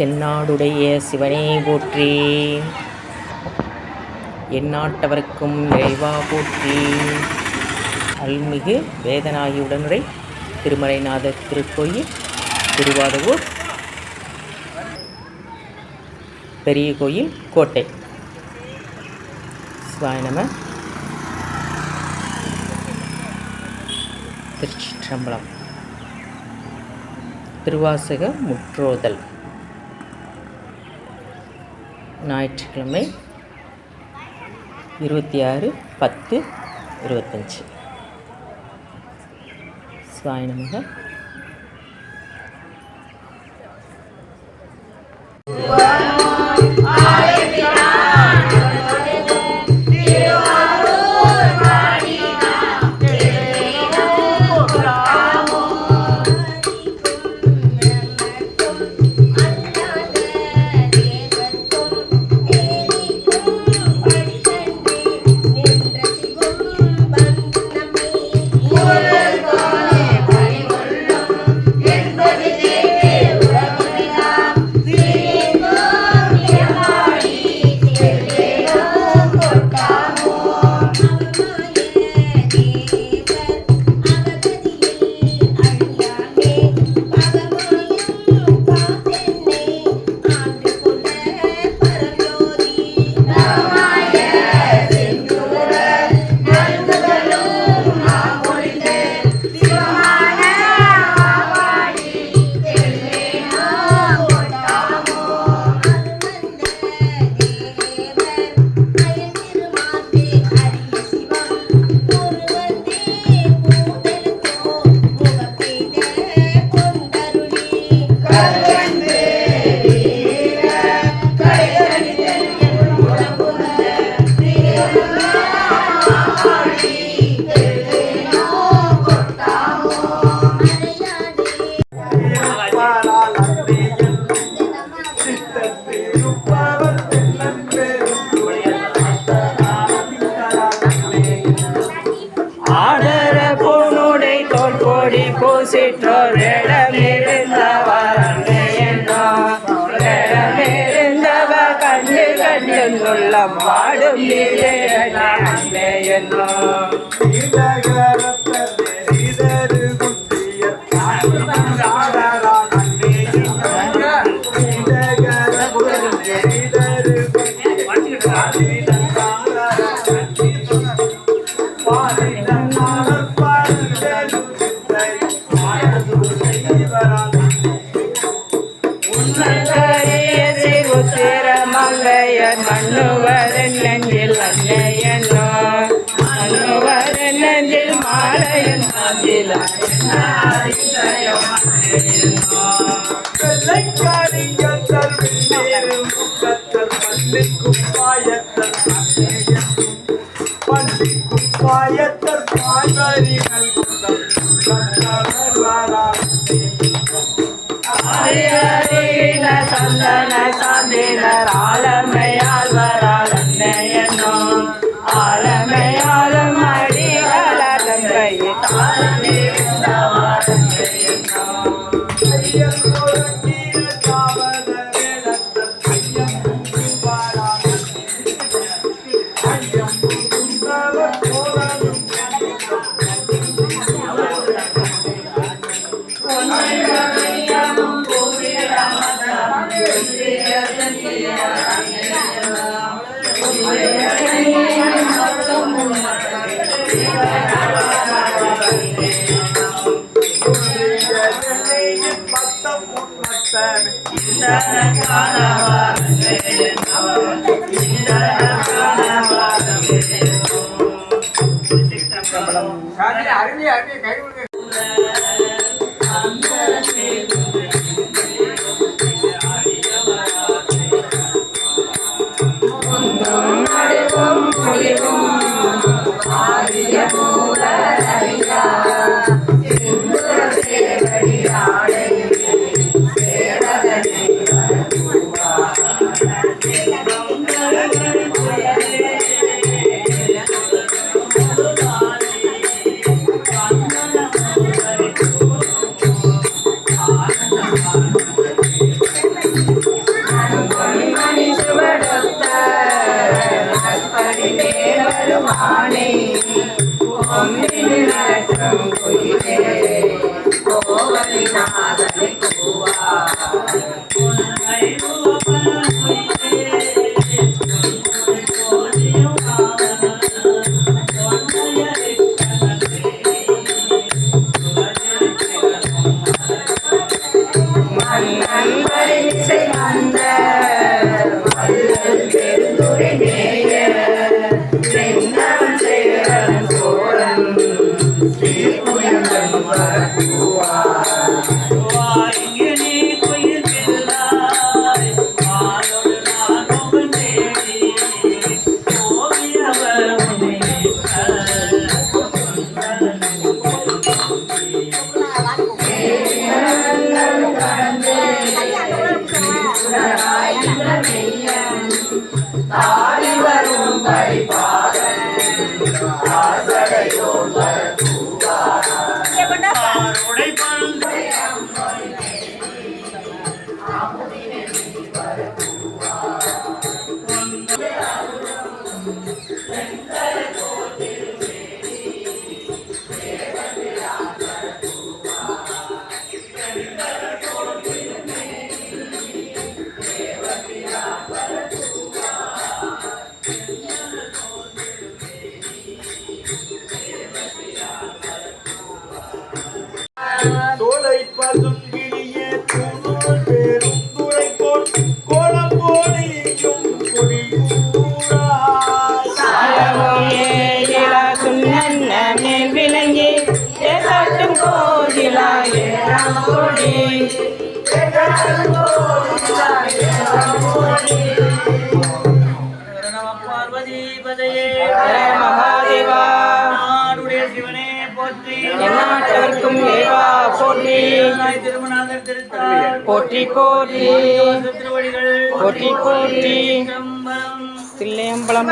தென்னாடுடைய சிவனே போற்றி. எந்நாட்டவருக்கும் இறைவா போற்றி. அல்மிகு வேதநாயகி உடனுரை திருமலைநாதர் திருக்கோயில் திருவாதவூர் பெரிய கோயில் கோட்டை. சிவாய நம. திருச்சிற்றம்பலம். திருவாசக முற்றோதல். ஞாயிற்றுக்கிழமை இருபத்தி ஆறு பத்து இருபத்தஞ்சி. சுவாயினமாக ஆடர பூனுடை தோல் பூசிற்றோர் இடமிருந்தவர் கண்டு கண்டு உள்ளம் பாடும் அங்கே என்னோ நெஞ்சில் மாலையன் நெஞ்சில் பாயத்தர் பாய்வரிகள் அறியறின சந்தன சாந்தினர் ஆலமையால் வரால் அன்னையனோ ஆலமையாலும் அருமையா அருமையா கை கொடுக்க போற்றி போற்றி. போற்றி போற்றி. தில்லையம்பலம்